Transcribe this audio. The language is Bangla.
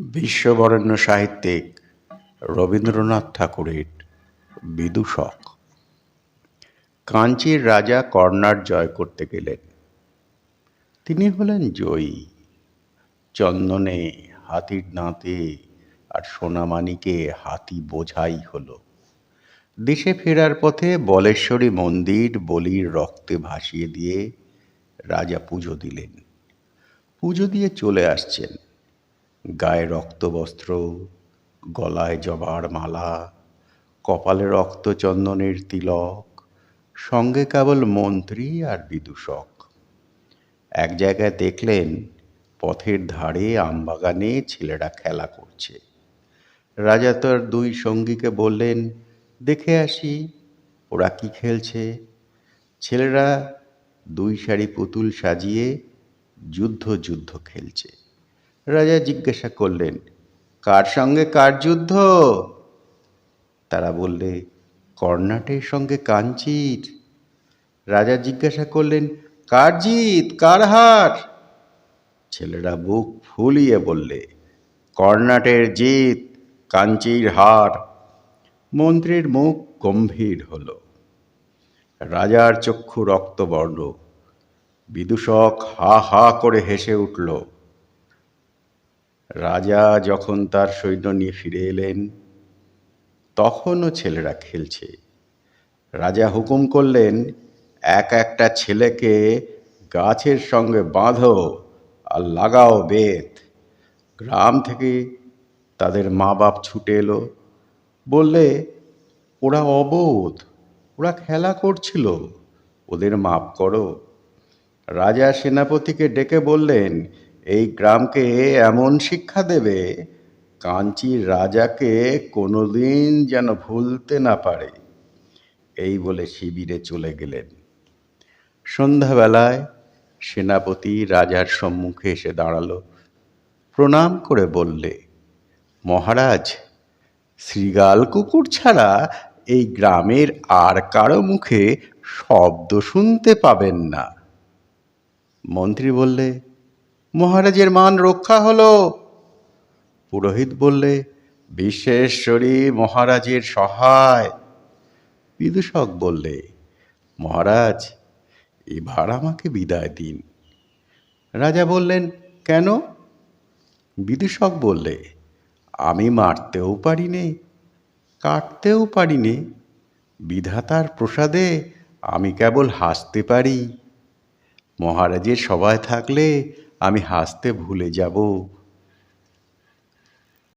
বিশ্ববরেণ্য সাহিত্যিক রবীন্দ্রনাথ ঠাকুরের বিদূষক কাঞ্চীর রাজা কর্ণার জয় করতে গেলেন। তিনি হলেন জয়ী। চন্দনে হাতির দাঁতে আর সোনামানিকে হাতি বোঝাই হলো। দেশে ফেরার পথে বলেশ্বরী মন্দির বলির রক্তে ভাসিয়ে দিয়ে রাজা পুজো দিলেন। পুজো দিয়ে চলে আসছেন। গায়ে রক্তবস্ত্র গলায় জবার মালা, কপালে রক্তচন্দনের তিলক, সঙ্গে কেবল মন্ত্রী আর বিদূষক। এক জায়গায় দেখলেন, পথের ধারে আমবাগানে ছেলেরা খেলা করছে। রাজা তার দুই সঙ্গীকে বললেন, দেখে আসি, ওরা কি খেলছে? ছেলেরা দুই সারি পুতুল সাজিয়ে যুদ্ধ যুদ্ধ খেলছে। রাজা জিজ্ঞাসা করলেন, কার সঙ্গে কার যুদ্ধ? তারা বললে, কর্ণাটের সঙ্গে কাঞ্চির। রাজা জিজ্ঞাসা করলেন, কার জিত, কার হার? ছেলেরা বুক ফুলিয়ে বললে, কর্ণাটের জিত, কাঞ্চির হার। মন্ত্রীর মুখ গম্ভীর হল। রাজার চক্ষু রক্তবর্ণ। বিদূষক হা হা করে হেসে উঠল। রাজা যখন তার সৈন্য নিয়ে ফিরে এলেন, তখনও ছেলেরা খেলছে। রাজা হুকুম করলেন, এক একটা ছেলেকে গাছের সঙ্গে বাঁধো আর লাগাও বেত। গ্রাম থেকে তাদের মা বাপ ছুটে এলো। বললে, ওরা অবোধ, ওরা খেলা করছিল, ওদের মাপ করো। রাজা সেনাপতিকে ডেকে বললেন এই গ্রামকে এমন শিক্ষা দেবে, কাঞ্চির রাজাকে কোনোদিন যেন ভুলতে না পারে। এই বলে শিবিরে চলে গেলেন। সন্ধ্যাবেলায় সেনাপতি রাজার সম্মুখে এসে দাঁড়াল। প্রণাম করে বললে, মহারাজ, শ্রীগাল কুকুর ছাড়া এই গ্রামের আর কারও মুখে শব্দ শুনতে পাবেন না। মন্ত্রী বললে মহারাজের মান রক্ষা হলো। পুরোহিত বললে বিশ্বেশ্বরী মহারাজের সহায়। বিদূষক বললে, মহারাজ, এবার আমাকে বিদায় দিন। রাজা বললেন, কেন? বিদূষক বললে, আমি মারতেও পারি নে কাটতেও পারি নে বিধাতার প্রসাদে আমি কেবল হাসতে পারি। মহারাজের সবাই থাকলে আমি হাসতে ভুলে যাব।